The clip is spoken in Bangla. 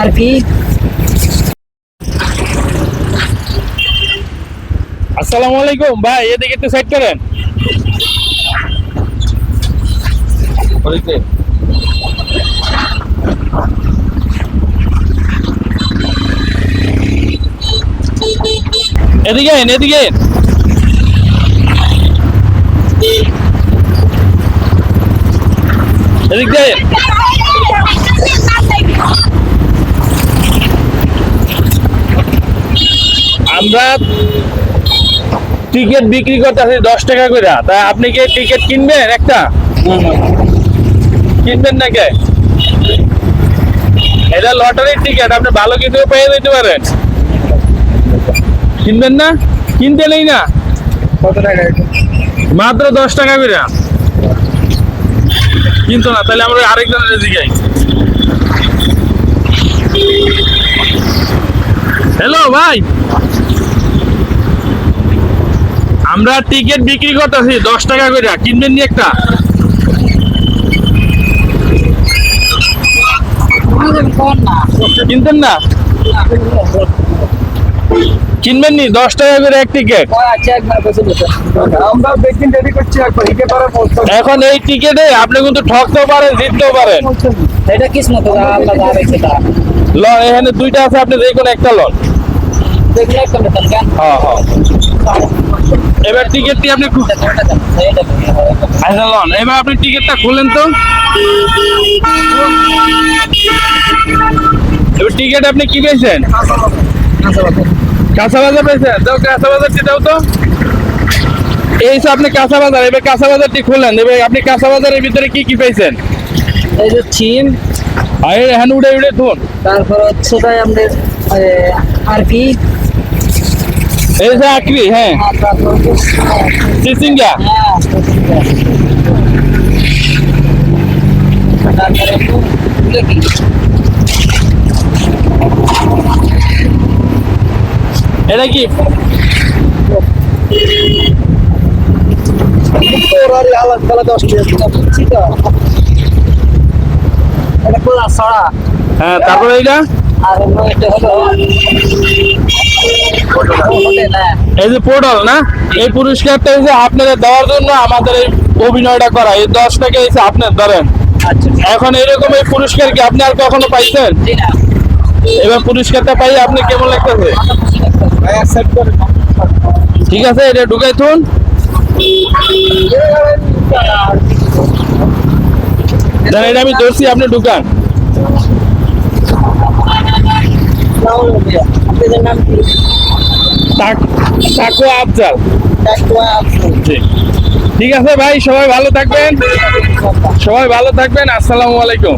আর কি আসসালামু আলাইকুম। ভাই এদিকে একটু সাইড করেন। এদিকে এদিকে। এদিক আমরা টিকিট বিক্রি করতেছি দশ টাকা করে তা আপনি কি টিকিট কিনবেন একটা? কিনবেন না কে? এটা লটারির টিকিট আপনি ভালো কিছু পেয়ে দিতে পারেন। কিনবেন না? কিনতে নেই না? কত টাকা মাত্র দশ টাকা করে কিন্তু না তাহলে আমরা আরেকজনের জিগাই হ্যালো ভাই? আমরা টিকিট বিক্রি করতেছি দশ টাকা করে কিনবেন নি একটা? কিনতেন না? কিনবেন নি দশ টাকা করে এক টিকিট এখন এই টিকিটে আপনি কিন্তু ঠকতেও পারেন জিততেও পারেন। এটা কিসমত ল এখানে দুইটা আছে আপনি যে কোনো একটা লন। দেখলে একটা হ্যাঁ হ্যাঁ। এবার টিকিটটি আপনি লন এবার আপনি টিকিটটা খুলেন তো। এবার টিকিট আপনি কি পেয়েছেন? কাঁচা বাজার পেয়েছেন? তো কাঁচা বাজারটি দাও তো। এই যে আপনি কাঁচা বাজার এবার কাঁচা বাজারটি খুললেন। এবার আপনি কাঁচা বাজারের ভিতরে কি কি পেয়েছেন? এই যে চিম আর এখানে উড়ে উড়ে ধুন। তারপর হচ্ছে ভাই আমাদের আর কি? এই যে আকরি হ্যাঁ হ্যাঁ এটা কি হ্যাঁ তারপরে এইটা? আর এটা হলো এই যে পোর্টাল না? এই পুরস্কারটা হচ্ছে আপনাদের দেওয়ার জন্য আমাদের এই অভিনয়টা করা এই দশ টাকা এসে আপনার ধরেন। আচ্ছা এখন এরকম এই পুরস্কার কি আপনি আর কখনো পাইছেন? এবার পুরস্কারটা পাই আপনি কেমন লাগতেছে? ঠিক আছে এটা ঢুকাই থুন। এটা আমি ধরছি আপনি ঢুকান। আপনাদের নাম কি তাক- তাকু আফজাল। ঠিক আছে ভাই সবাই ভালো থাকবেন। সবাই ভালো থাকবেন আসসালামু আলাইকুম।